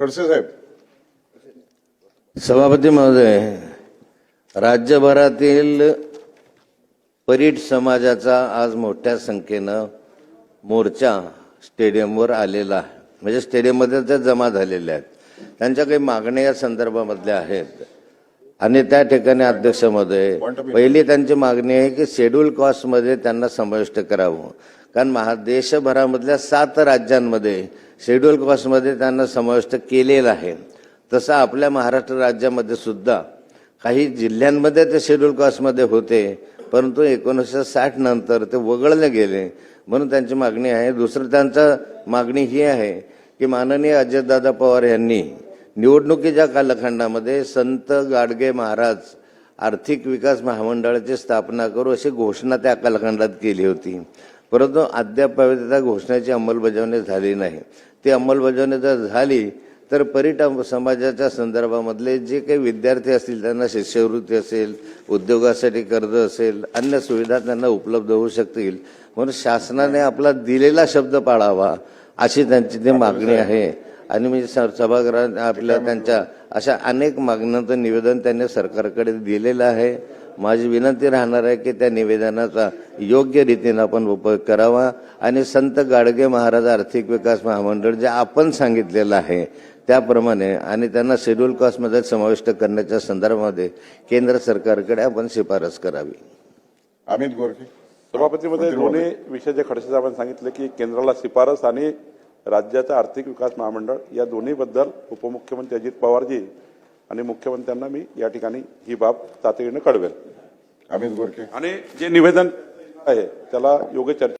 खडसे साहेब. सभापती महोदय राज्यभरातील परीट समाजाचा आज मोठ्या संख्येनं मोर्चा स्टेडियमवर आलेला आहे. म्हणजे स्टेडियममध्ये त्या जमा झालेल्या आहेत. त्यांच्या काही मागण्या या संदर्भामधल्या आहेत. आणि त्या ठिकाणी अध्यक्ष महोदय पहिली त्यांची मागणी आहे की शेड्यूल कास्टमध्ये त्यांना समाविष्ट करावं. कारण महा देशभरामधल्या सात राज्यांमध्ये शेड्यूल कास्टमध्ये त्यांना समाविष्ट केलेलं आहे. तसं आपल्या महाराष्ट्र राज्यामध्ये सुद्धा काही जिल्ह्यांमध्ये ते शेड्यूल कास्टमध्ये होते परंतु एकोणीसशे साठ नंतर ते वगळले गेले. म्हणून त्यांची मागणी आहे. दुसरं त्यांचं मागणी ही आहे की माननीय अजितदादा पवार यांनी निवडणुकीच्या कालखंडामध्ये संत गाडगे महाराज आर्थिक विकास महामंडळाची स्थापना करू अशी घोषणा त्या कालखंडात केली होती. परंतु अद्याप त्या घोषणेची अंमलबजावणी झाली नाही. ती अंमलबजावणी जर झाली तर परीट समाजाच्या संदर्भामधले जे काही विद्यार्थी असतील त्यांना शिष्यवृत्ती असेल उद्योगासाठी कर्ज असेल अन्य सुविधा त्यांना उपलब्ध होऊ शकतील. म्हणून शासनाने आपला दिलेला शब्द पाळावा अशी त्यांची ती मागणी आहे. आणि मी स- सभागृहात आपल्या त्यांच्या अशा अनेक मागण्यांचं निवेदन त्यांनी सरकारकडे दिलेलं आहे. माझी विनंती राहणार आहे की त्या निवेदनाचा योग्य रीतीनं आपण उपयोग करावा. आणि संत गाडगे महाराज आर्थिक विकास महामंडळ जे आपण सांगितलेलं आहे त्याप्रमाणे आणि त्यांना शेड्यूल कास्टमध्ये समाविष्ट करण्याच्या संदर्भामध्ये केंद्र सरकारकडे आपण शिफारस करावी. अमित गोरखे. सभापतीमध्ये दोन्ही विषय जे खडसे साहेबांनी सांगितले की केंद्राला शिफारस आणि राज्याचा आर्थिक विकास महामंडळ या दोन्हीबद्दल उपमुख्यमंत्री अजित पवारजी आणि मुख्यमंत्र्यांना मी या ठिकाणी ही बाब तातडीनं कळवेल. अमित गोरखे. आणि जे निवेदन आहे त्याला योग्य चर्चा